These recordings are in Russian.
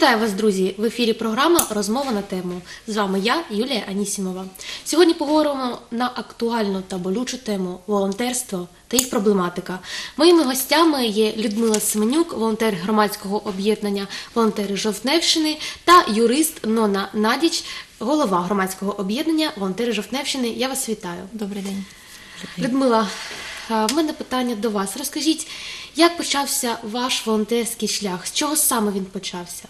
Вітаю вас, друзі! В ефірі програма Розмова на тему. З вами я, Юлія Анісімова. Сьогодні поговоримо на актуальну та болючу тему волонтерство та їх проблематика. Моїми гостями є Людмила Семенюк, волонтер громадського об'єднання Волонтери Жовтневщини та юрист Нона Надіч, голова громадського об'єднання Волонтери Жовтневщини. Я вас вітаю. Добрий день. Людмила, в мене питання до вас. Розкажіть, як почався ваш волонтерський шлях? З чого саме він почався?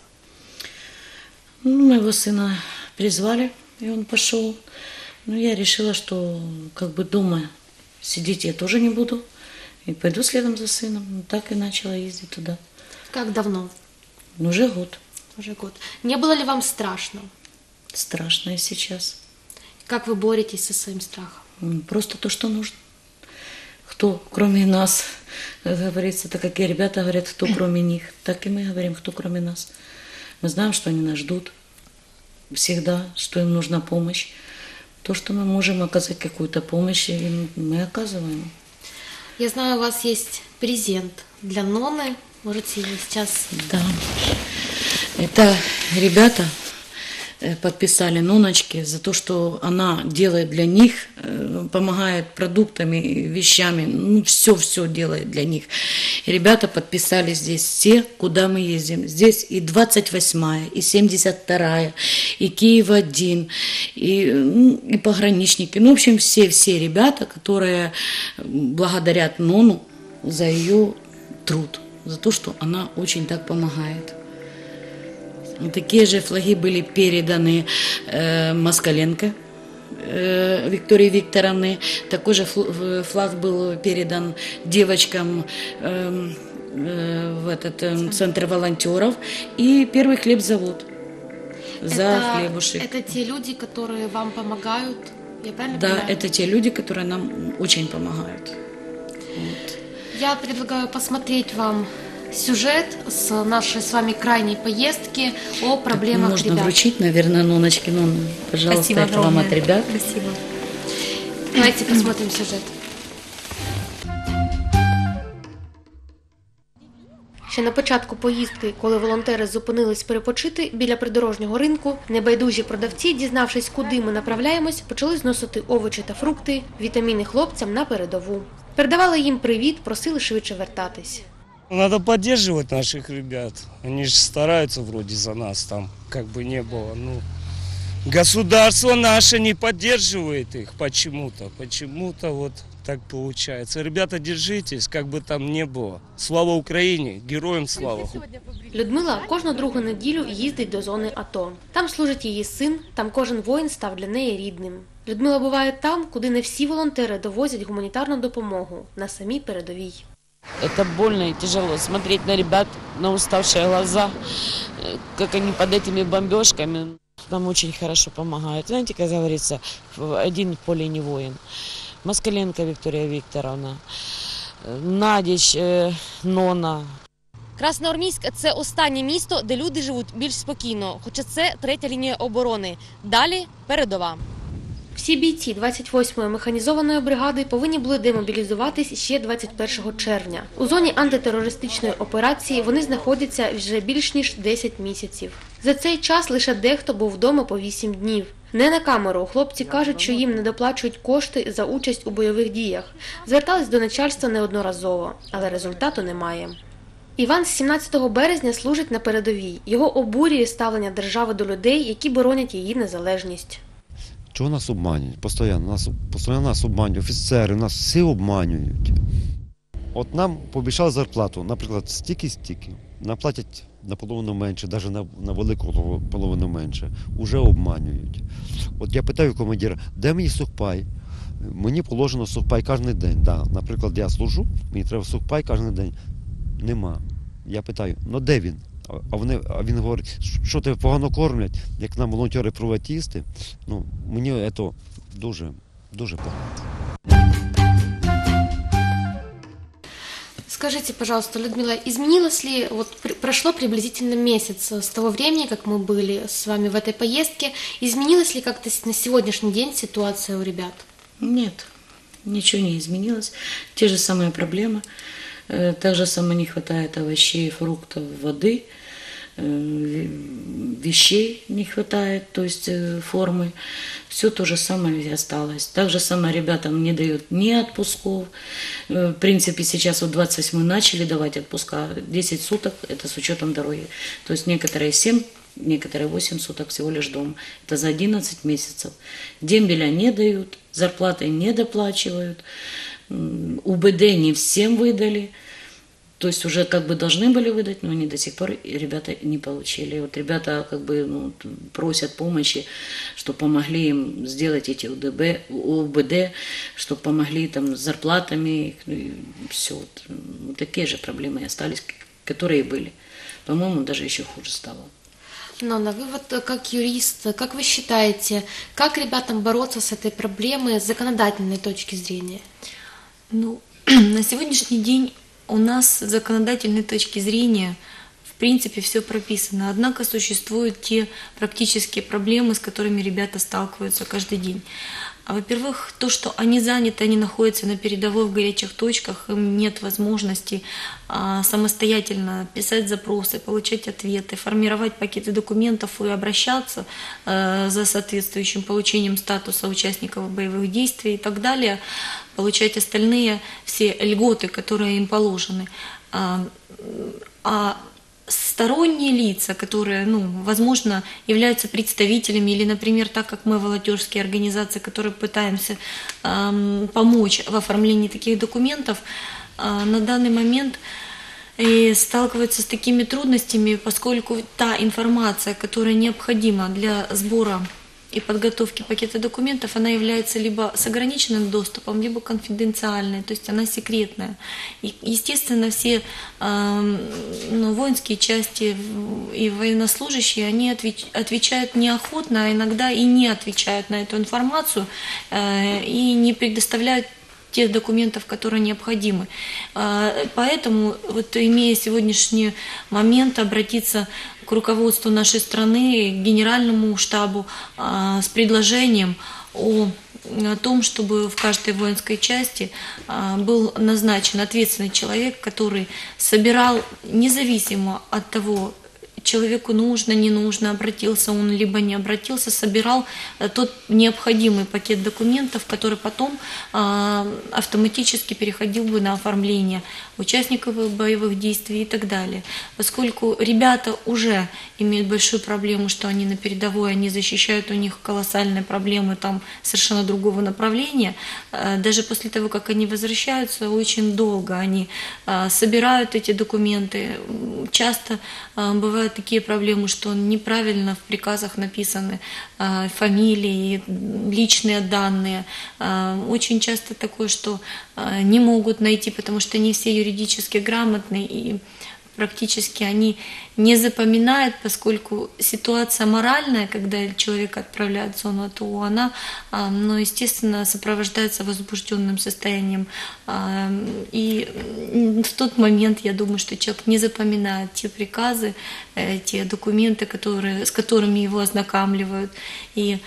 Ну, моего сына призвали, и он пошел. Но я решила, что как бы дома сидеть я тоже не буду. И пойду следом за сыном. Ну, Так и начала ездить туда. Как давно? Ну, уже год. Уже год. Не было ли вам страшно? Страшно и сейчас. Как вы боретесь со своим страхом? М, Просто то, что нужно. Кто, кроме нас, как говорится, так как и ребята говорят, кто кроме них, так и мы говорим, кто кроме нас. Мы знаем, что они нас ждут всегда, что им нужна помощь. То, что мы можем оказать какую-то помощь, мы оказываем. Я знаю, у вас есть презент для Ноны. Можете его сейчас... Да. Это ребята подписали Ноночке за то, что она делает для них, э, помогает продуктами, вещами, ну все-все делает для них. И ребята подписали здесь все, куда мы ездим. Здесь и 28-я, и 72-я, и Киев-1, и, ну, и пограничники. Ну, в общем, все-все ребята, которые благодарят Нону за ее труд, за то, что она очень так помогает. Такие же флаги были переданы э, Москаленко э, Виктории Викторовны. Такой же флаг был передан девочкам эм, э, в этот э, центр волонтеров. И первый хлебзавод за это, хлебушек. это те люди, которые вам помогают. Я правильно Да, понимаю? это те люди, которые нам очень помогают. Я предлагаю посмотреть вам сюжет с нашей с вами крайней поездки о проблемах Можно ребят. вручить, наверное, Ноночке. Нон, пожалуйста, Спасибо это вам от ребят. Спасибо. Давайте посмотрим сюжет. Ще на початку поїздки, коли волонтери зупинились перепочити біля придорожнього ринку, небайдужі продавці, дізнавшись, куди ми направляємось, почали зносити овочі та фрукти, вітаміни хлопцям на передову. Передавали їм привіт, просили швидше вертатись. Надо поддерживать наших ребят. Они же стараются вроде за нас там, как бы не было. Ну, государство наше не поддерживает их почему-то. Почему-то вот так получается. Ребята, держитесь, как бы там не было. Слава Украине, героям слава. Людмила кожну другу неділю їздить до зони АТО. Там служить її син, там кожен воїн став для неї рідним. Людмила буває там, куди не всі волонтери довозять гуманітарну допомогу на самій передовій. Это больно и тяжело смотреть на ребят, на уставшие глаза, э, как они под этими бомбежками. Нам очень хорошо помогают. Знаете, как говорится, в- один в поле не воин. Москаленко Виктория Викторовна, э, Надич, э, Нона, Красноармійськ це останнє місто, де люди живуть більш спокійно, хоча це третя лінія оборони. Далі передова. Всі бійці 28-ї механізованої бригади повинні були демобілізуватись ще 21 червня. У зоні антитерористичної операції вони знаходяться вже більш ніж 10 місяців. За цей час лише дехто був вдома по 8 днів. Не на камеру хлопці кажуть, що їм не доплачують кошти за участь у бойових діях. Звертались до начальства неодноразово, але результату немає. Іван з 17 березня служить на передовій. Його обурює ставлення держави до людей, які боронять її незалежність. Чого нас обманюють? Постоянно нас, постоянно нас обманюють, офіцери, нас всі обманюють. От нам пообіцяли зарплату, наприклад, стільки-стільки. Нам платять наполовину менше, навіть на, на велику половину менше. Уже обманюють. От я питаю командира, де мені сухпай? Мені положено сухпай кожен день. Да. Наприклад, я служу, мені треба сухпай кожен день. Нема. Я питаю, ну де він? А- А, вони, а він говорить, що тебе погано кормлять, як нам волонтери приватісти. Ну, мені це дуже, дуже погано. Скажите, пожалуйста, Людмила, изменилось ли, вот пр- прошло приблизительно месяц с того времени, как мы были с вами в этой поездке, изменилась ли как-то с- на сегодняшний день ситуация у ребят? Нет, ничего не изменилось. Те же самые проблемы. Э, Так же самое не хватает овощей, фруктов, воды. э, вещей не хватает, то есть э, формы. Все то же самое осталось. Так же самое ребятам не дают ни отпусков. Э, В принципе, сейчас вот 28 начали давать отпуска. 10 суток, это с учетом дороги. То есть некоторые 7 некоторые 8 суток всего лишь дома. Это за 11 месяцев. Дембеля не дают, зарплаты не доплачивают, УБД не всем выдали. То есть уже как бы должны были выдать, но они до сих пор и ребята не получили. И Вот ребята как бы ну, просят помощи, чтобы помогли им сделать эти УДБ, УБД, чтобы помогли там с зарплатами. все. Вот, Вот такие же проблемы и остались, которые были. По-моему, даже еще хуже стало. Нонна, вы вот э, как юрист, э, как вы считаете, как ребятам бороться с этой проблемой с законодательной точки зрения? Ну, на сегодняшний день у нас с законодательной точки зрения в принципе все прописано. Однако существуют те практические проблемы, с которыми ребята сталкиваются каждый день. А, Во-первых, то, что они заняты, они находятся на передовой в горячих точках, им нет возможности а, самостоятельно писать запросы, получать ответы, формировать пакеты документов и обращаться э, за соответствующим получением статуса участников боевых действий и так далее, получать остальные все льготы, которые им положены. А, а сторонние лица, которые, ну, возможно, являются представителями, или, например, так как мы волонтерские организации, которые пытаемся эм, помочь в оформлении таких документов, э, на данный момент и сталкиваются с такими трудностями, поскольку та информация, которая необходима для сбора и подготовки пакета документов, она является либо с ограниченным доступом, либо конфиденциальной, то есть она секретная. И, естественно, все эм, ну, воинские части и военнослужащие, они отвеч- отвечают неохотно, а иногда и не отвечают на эту информацию э, и не предоставляют тех документов, которые необходимы. А, Поэтому, вот имея сегодняшний момент, обратиться к руководству нашей страны, к генеральному штабу а, с предложением о о том, чтобы в каждой воинской части а, был назначен ответственный человек, который собирал независимо от того, человеку нужно, не нужно, обратился он либо не обратился, собирал э, тот необходимый пакет документов, который потом а, автоматически переходил бы на оформление участников боевых действий и так далее. Поскольку ребята уже имеют большую проблему, что они на передовой, они защищают, у них колоссальные проблемы там совершенно другого направления, э, даже после того, как они возвращаются, очень долго они а, собирают эти документы. Часто а, бывают такие проблемы, что неправильно в приказах написаны а, фамилии, личные данные. А, Очень часто такое, что а, не могут найти, потому что не все юридически грамотны и практически они не запоминают, поскольку ситуация моральная, когда человека отправляют в зону АТО, она, а, ну, естественно, сопровождается возбужденным состоянием. А, И в тот момент я думаю, что человек не запоминает те приказы, э, те документы, которые, с которыми его ознакомливают. И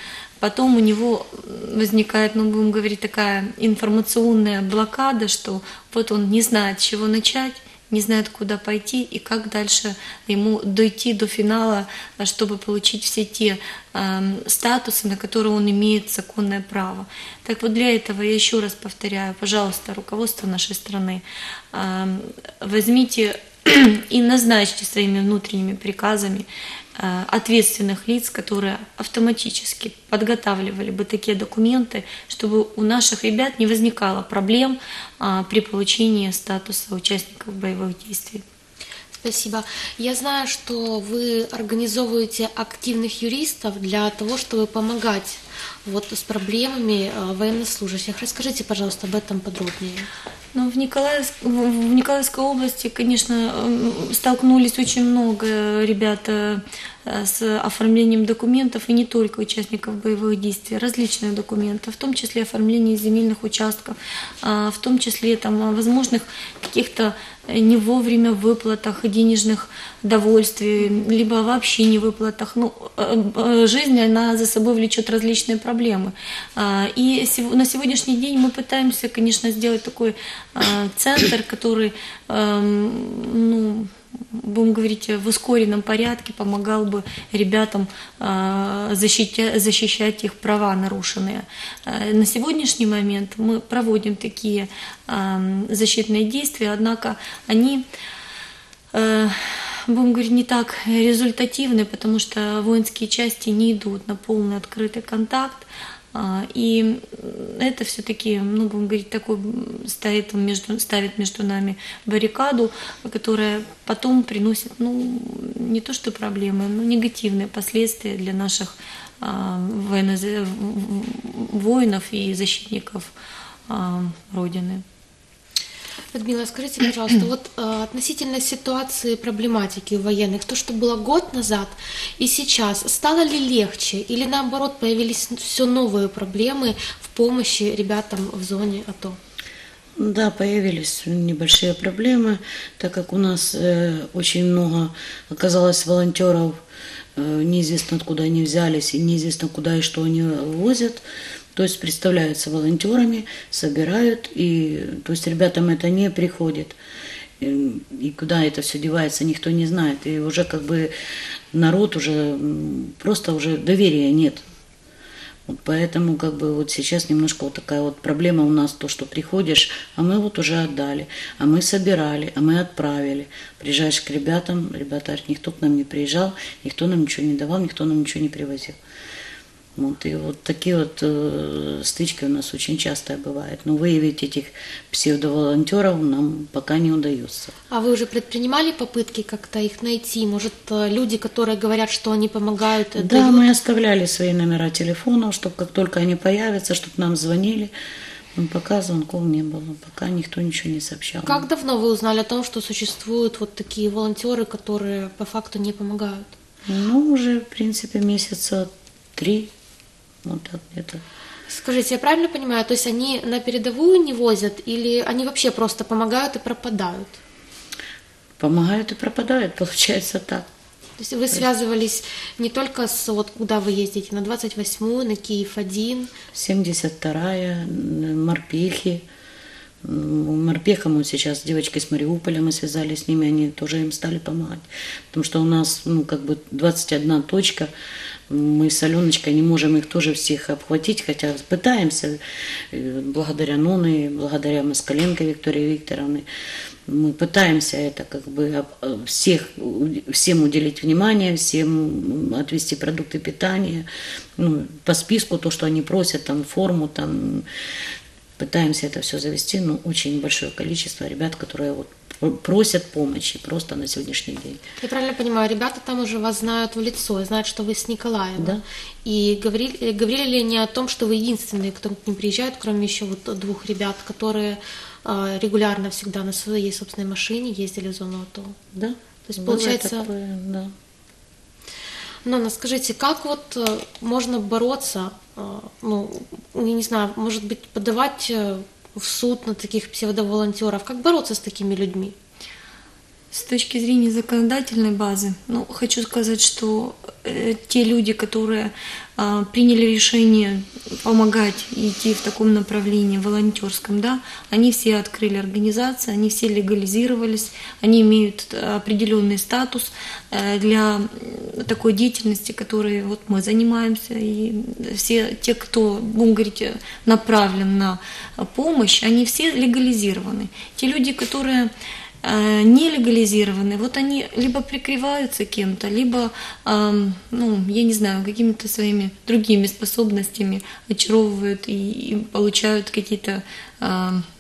Потом у него возникает, ну, будем говорить, такая информационная блокада, что вот он не знает, с чего начать, не знает, куда пойти и как дальше ему дойти до финала, а, чтобы получить все те эм, статусы, на которые он имеет законное право. Так вот для этого я еще раз повторяю, пожалуйста, руководство нашей страны, эм, возьмите и назначьте своими внутренними приказами э, ответственных лиц, которые автоматически подготавливали бы такие документы, чтобы у наших ребят не возникало проблем а, при получении статуса участников боевых действий. Спасибо. Я знаю, что вы организовываете активных юристов для того, чтобы помогать вот с проблемами э, военнослужащих. Расскажите, пожалуйста, об этом подробнее. Ну, в, Николаевск, в Николаевской области, конечно, м, столкнулись очень много ребят э, с оформлением документов, и не только участников боевых действий, различных документов, в том числе оформление земельных участков, а, в том числе там, возможных каких-то не вовремя выплатах денежных довольствий, либо вообще не выплатах. Ну, э, э, жизнь, она за собой влечет различные проблемы. А, И на сегодняшний день мы пытаемся, конечно, сделать такой а, центр, который эм, ну, будем говорить, в ускоренном порядке помогал бы ребятам а, защищать их права нарушенные. А, На сегодняшний момент мы проводим такие а, защитные действия, однако они будем говорить, не так результативны, потому что воинские части не идут на полный открытый контакт. А, И это все-таки, ну, будем говорить, такой стоит между, ставит между нами баррикаду, которая потом приносит, ну, не то что проблемы, но негативные последствия для наших а, воинов и защитников а, Родины. Людмила, скажите, пожалуйста, вот э, относительно ситуации проблематики у военных, то, что было год назад и сейчас, стало ли легче или наоборот появились все новые проблемы в помощи ребятам в зоне АТО? Да, появились небольшие проблемы, так как у нас э, очень много оказалось волонтеров, э, неизвестно откуда они взялись и неизвестно куда и что они возят. То есть представляются волонтерами, собирают, и то есть ребятам это не приходит. И, куда это все девается, никто не знает. И уже как бы народ уже просто уже доверия нет. Вот поэтому как бы вот сейчас немножко вот такая вот проблема у нас, то, что приходишь, а мы вот уже отдали, а мы собирали, а мы отправили. Приезжаешь к ребятам, ребята говорят, никто к нам не приезжал, никто нам ничего не давал, никто нам ничего не привозил. Вот, и вот такие вот э, стычки у нас очень часто бывают. Но выявить этих псевдоволонтеров нам пока не удается. А вы уже предпринимали попытки как-то их найти? Может, э, люди, которые говорят, что они помогают, э, Да, дают? мы оставляли свои номера телефонов, чтобы как только они появятся, чтобы нам звонили. Но пока звонков не было, пока никто ничего не сообщал. Как давно вы узнали о том, что существуют вот такие волонтеры, которые по факту не помогают? Ну, уже, в принципе, месяца три, вот так где-то. Скажите, я правильно понимаю, то есть они на передовую не возят или они вообще просто помогают и пропадают? Помогают и пропадают, получается так. То есть вы связывались не только с вот куда вы ездите, на 28-ю, на Киев-1, 72-я, м, морпехи. Морпехам вот сейчас с девочкой с Мариуполя мы связались с ними, они тоже им стали помогать. Потому что у нас, ну, как бы 21 точка, мы с Аленочкой не можем их тоже всех обхватить, хотя пытаемся, э, благодаря Ноны, благодаря Москаленко Виктории Викторовны, мы пытаемся это как бы э, всех, всем уделить внимание, всем отвести продукты питания, ну, по списку то, что они просят, там форму, там. Пытаемся это все завести, но очень большое количество ребят, которые вот просят помощи просто на сегодняшний день. Я правильно понимаю, ребята там уже вас знают в лицо, и знают, что вы с Николаева. Да. И говорили, говорили ли они о том, что вы единственные, кто к ним приезжает, кроме еще вот двух ребят, которые э, регулярно всегда на своей собственной машине ездили в зону АТО? Да? То есть, Было получается, такое, да. Нонна, скажите, как вот э, можно бороться, э, ну, я не знаю, может быть, подавать э, в суд на таких псевдоволонтеров? Как бороться с такими людьми? С точки зрения законодательной базы, ну, хочу сказать, что э, те люди, которые приняли решение помогать идти в таком направлении волонтерском, да, они все открыли организации, они все легализировались, они имеют определенный статус э, для такой деятельности, которой вот мы занимаемся, и все те, кто, будем говорить, э, направлен на помощь, они все легализированы. Те люди, которые э, не легализированы, вот они либо прикрываются кем-то, либо, эм, ну, я не знаю, какими-то своими другими способностями очаровывают и, и получают какие-то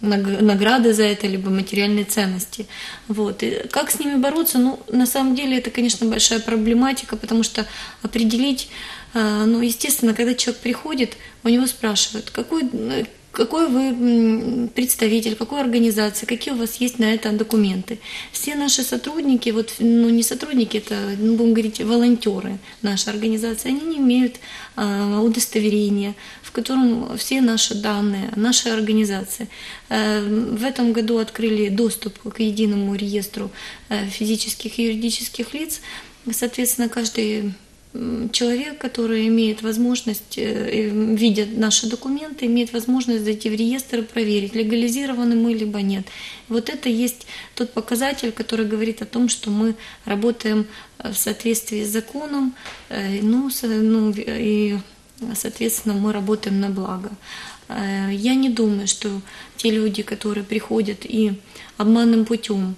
наг- награды за это, либо материальные ценности. Вот. И как с ними бороться? Ну, на самом деле, это, конечно, большая проблематика, потому что определить, э, ну, естественно, когда человек приходит, у него спрашивают, какой э, какой вы представитель, какой организации, какие у вас есть на это документы. Все наши сотрудники, вот, ну не сотрудники, это, ну, будем говорить, волонтеры нашей организации, они не имеют а, удостоверения, в котором все наши данные, нашей организации. Э, В этом году открыли доступ к единому реестру э, физических и юридических лиц. Соответственно, каждый человек, который имеет возможность, э, видя наши документы, имеет возможность зайти в реестр и проверить, легализированы мы, либо нет. Вот это есть тот показатель, который говорит о том, что мы работаем э, в соответствии с законом, э, ну, ну, и, соответственно, мы работаем на благо. Я не думаю, что те люди, которые приходят и обманным путем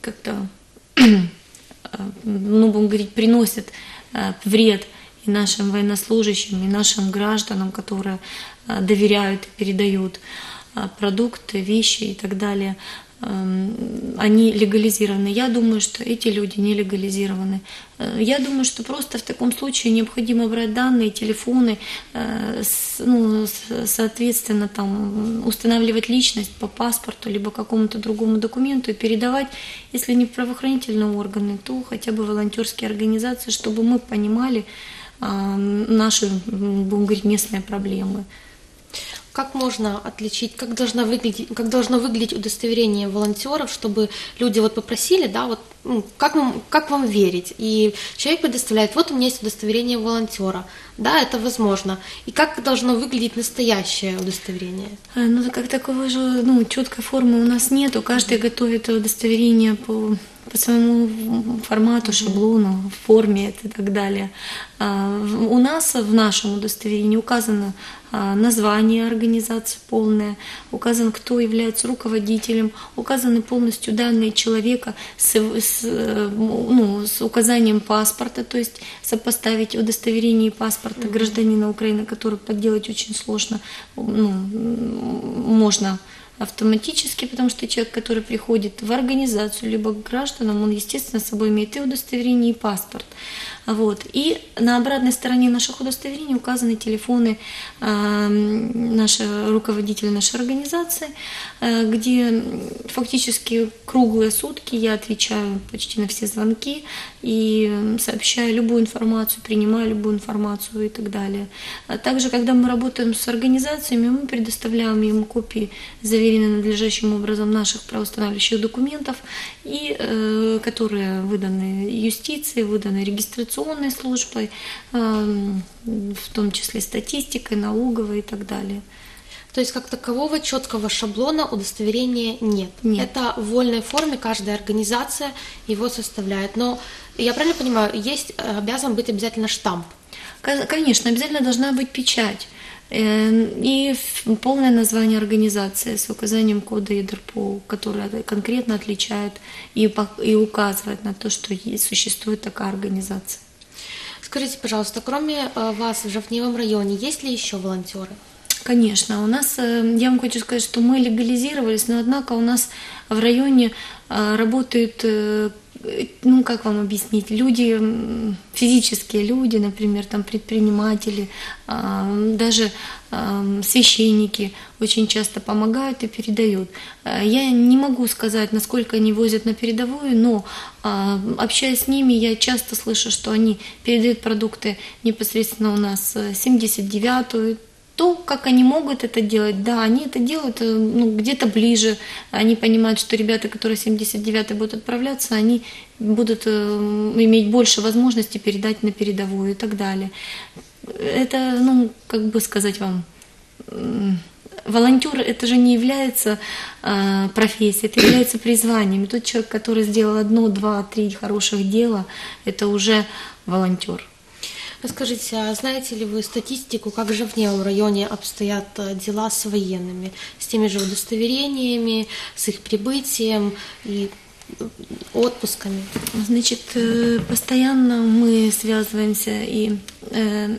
как-то, ну, будем говорить, приносят э, вред и нашим военнослужащим, и нашим гражданам, которые э, доверяют и передают э, продукты, вещи и так далее, они легализированы. Я думаю, что эти люди не легализированы. Э, Я думаю, что просто в таком случае необходимо брать данные, телефоны, э, ну, соответственно, там, устанавливать личность по паспорту либо какому-то другому документу и передавать, если не в правоохранительные органы, то хотя бы волонтерские организации, чтобы мы понимали а, наши, будем говорить, местные проблемы. Как можно отличить, как, должна выглядеть, как должно выглядеть удостоверение волонтеров, чтобы люди вот попросили, да, вот как, вам, как вам верить? И человек предоставляет, вот у меня есть удостоверение волонтера, да, это возможно. И как должно выглядеть настоящее удостоверение? А, Ну, как таковой же, ну, четкой формы у нас нету. Каждый готовит удостоверение по, по своему формату, шаблону, форме и так далее. А, У нас в нашем удостоверении указано а, название организации полное, указан, кто является руководителем, указаны полностью данные человека с, с, э, ну, с указанием паспорта, то есть сопоставить удостоверение паспорта гражданина Украины, который подделать очень сложно, ну, можно автоматически, потому что человек, который приходит в организацию, либо к гражданам, он, естественно, с собой имеет и удостоверение, и паспорт. Вот. И на обратной стороне наших удостоверений указаны телефоны э, нашего руководителя нашей организации, э, где фактически круглые сутки я отвечаю почти на все звонки и сообщаю любую информацию, принимаю любую информацию и так далее. А также, когда мы работаем с организациями, мы предоставляем им копии, заверенные надлежащим образом наших правоустанавливающих документов, и, э, которые выданы юстицией, выданы регистрационной службой, э, в том числе статистикой, налоговой и так далее. То есть как такового четкого шаблона удостоверения нет. Нет. Это в вольной форме каждая организация его составляет. Но я правильно понимаю, есть обязан быть обязательно штамп. Ко- Конечно, обязательно должна быть печать э, и полное название организации с указанием кода ЕДРПО, которое конкретно отличает и, и указывает на то, что существует такая организация. Скажите, пожалуйста, кроме э, вас в Жовтневом районе, есть ли еще волонтеры? Конечно, у нас, э, я вам хочу сказать, что мы легализировались, но однако у нас в районе э, работают, ну как вам объяснить, люди, физические люди, например, там предприниматели, а, даже священники очень часто помогают и передают. Э, Я не могу сказать, насколько они возят на передовую, но а, общаясь с ними, я часто слышу, что они передают продукты непосредственно у нас э, 79-ю, то, как они могут это делать, да, они это делают э, ну, где-то ближе. Они понимают, что ребята, которые 79 будут отправляться, они будут э, иметь больше возможностей передать на передовую и так далее. Это, ну, как бы сказать вам, волонтер это же не является э, профессией, это является призванием. И тот человек, который сделал одно, два, три хороших дела, это уже волонтер. Скажите, а знаете ли вы статистику, как же в Невом районе обстоят э, дела с военными, с теми же удостоверениями, с их прибытием и э, отпусками? Значит, э, постоянно мы связываемся и э,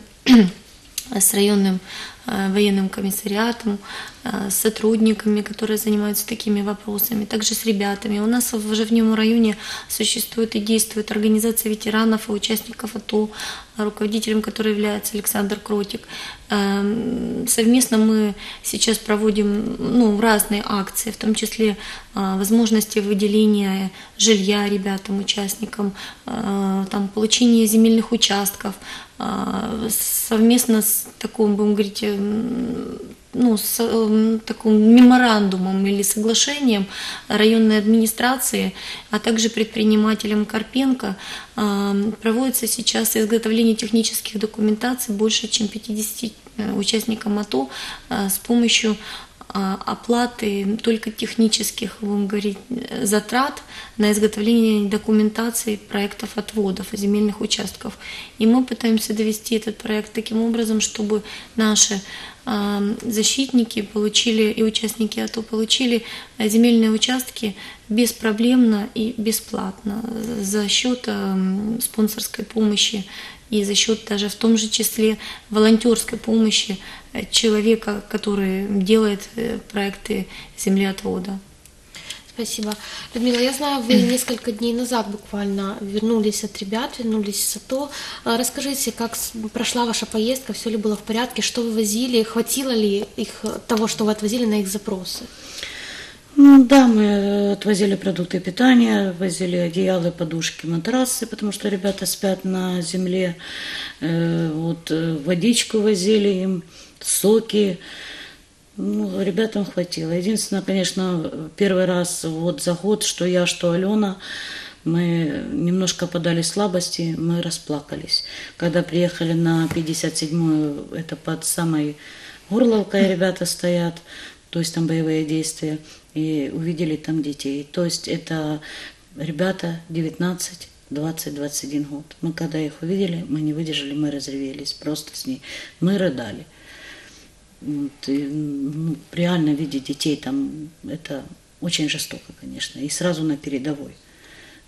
с районным э, военным комиссариатом, э, с сотрудниками, которые занимаются такими вопросами, также с ребятами. У нас в Живневом районе существует и действует организация ветеранов и участников АТО, руководителем которой является Александр Кротик. Эм, Совместно мы сейчас проводим ну, разные акции, в том числе э, возможности выделения жилья ребятам, участникам, э, там, получение земельных участков, э, совместно с таком, будем говорить, эм, ну, с э, таким меморандумом или соглашением районной администрации, а также предпринимателем Карпенко э, проводится сейчас изготовление технических документаций больше, чем 50 э, участникам АТО э, с помощью оплаты только технических, будем говорить, затрат на изготовление документации проектов отводов земельных участков. И мы пытаемся довести этот проект таким образом, чтобы наши э, защитники получили и участники АТО получили земельные участки беспроблемно и бесплатно за счет э, спонсорской помощи и за счет даже в том же числе волонтерской помощи э, человека, который делает э, проекты землеотвода. Спасибо. Людмила, я знаю, вы несколько дней назад буквально вернулись от ребят, вернулись с АТО. А, Расскажите, как прошла ваша поездка, все ли было в порядке, что вы возили, хватило ли их э, того, что вы отвозили на их запросы? Ну да, мы э, отвозили продукты питания, возили одеяла, подушки, матрасы, потому что ребята спят на земле. Э, Вот э, водичку возили им, соки. Ну, ребятам хватило. Единственное, конечно, первый раз вот за год, что я, что Алена, мы немножко подали слабости, мы расплакались. Когда приехали на 57-ю, это под самой Горловкой ребята стоят, то есть там боевые действия, и увидели там детей. То есть это ребята 19, 20, 21 год. Мы когда их увидели, мы не выдержали, мы разревелись просто с ней. Мы рыдали. Вот, и, ну, реально видеть детей там, это очень жестоко, конечно, и сразу на передовой.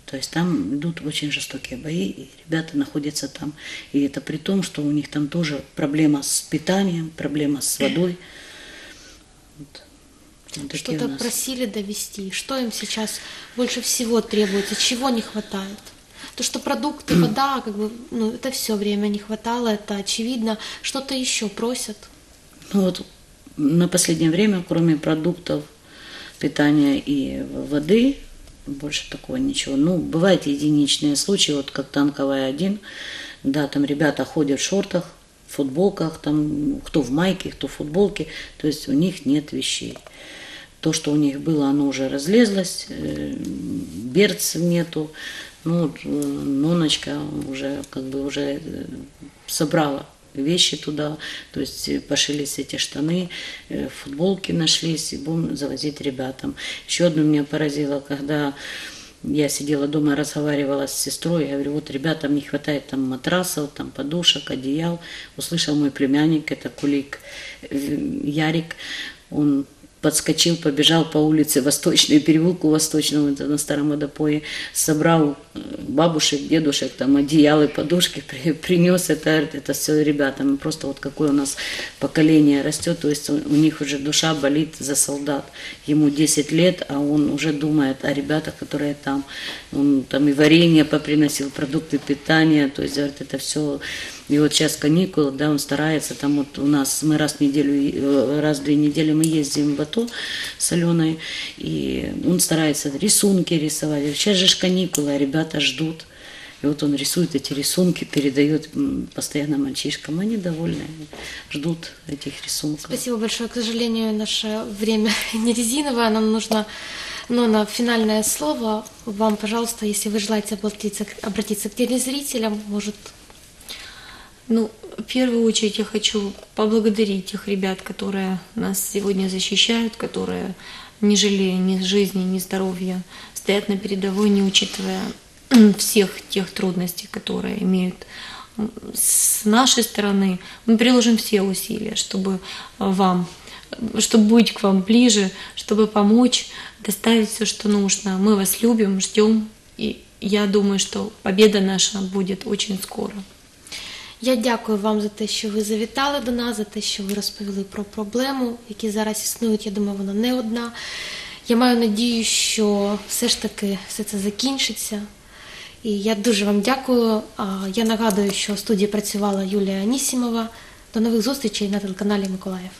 То есть там идут очень жестокие бои, и ребята находятся там. И это при том, что у них там тоже проблема с питанием, проблема с водой. Вот. Что-то просили довести? Что им сейчас больше всего требуется? Чего не хватает? То, что продукты, вода, как бы, ну, это все время не хватало, это очевидно. Что-то еще просят? Ну вот на последнее время, кроме продуктов, питания и воды, больше такого ничего. Ну, бывают единичные случаи, вот как танковая один, да, там ребята ходят в шортах, футболках, там кто в майке, кто в футболке, то есть у них нет вещей. То, что у них было, оно уже разлезлось, э, берц нету, ну, э, Ноночка уже как бы уже э, собрала вещи туда, то есть пошились эти штаны, футболки нашлись, и будем завозить ребятам. Еще одно меня поразило, когда я сидела дома, разговаривала с сестрой, я говорю, вот ребятам не хватает там матрасов, там подушек, одеял. Услышал мой племянник, это Кулик э, Ярик, он подскочил, побежал по улице Восточной, переулку Восточному, на Старом водопое, собрал э, бабушек, дедушек, там одеялы, подушки, при- принес это, это все ребятам. Просто вот какое у нас поколение растет, то есть у, у них уже душа болит за солдат. Ему 10 лет, а он уже думает о ребятах, которые там. Он там и варенье поприносил, продукты питания, то есть говорит, это все и вот сейчас каникулы, да, он старается, там вот у нас, мы раз в неделю, э, раз в две недели мы ездим в АТО с Аленой, и он старается рисунки рисовать. Сейчас же каникулы, а ребята ждут. И вот он рисует эти рисунки, передает постоянно мальчишкам. Они довольны, ждут этих рисунков. Спасибо большое. К сожалению, наше время не резиновое, нам нужно но на финальное слово вам, пожалуйста, если вы желаете обратиться, обратиться к телезрителям, может, Ну, в первую очередь я хочу поблагодарить тех ребят, которые нас сегодня защищают, которые не жалея ни жизни, ни здоровья, стоят на передовой, не учитывая всех тех трудностей, которые имеют с нашей стороны. Мы приложим все усилия, чтобы вам, чтобы быть к вам ближе, чтобы помочь, доставить все, что нужно. Мы вас любим, ждем, и я думаю, что победа наша будет очень скоро. Я дякую вам за те, що ви завітали до нас, за те, що ви розповіли про проблему, які зараз існують. Я думаю, вона не одна. Я маю надію, що все ж таки все це закінчиться. І я дуже вам дякую. Я нагадую, що в студії працювала Юлія Анісімова. До нових зустрічей на телеканалі Миколаїв.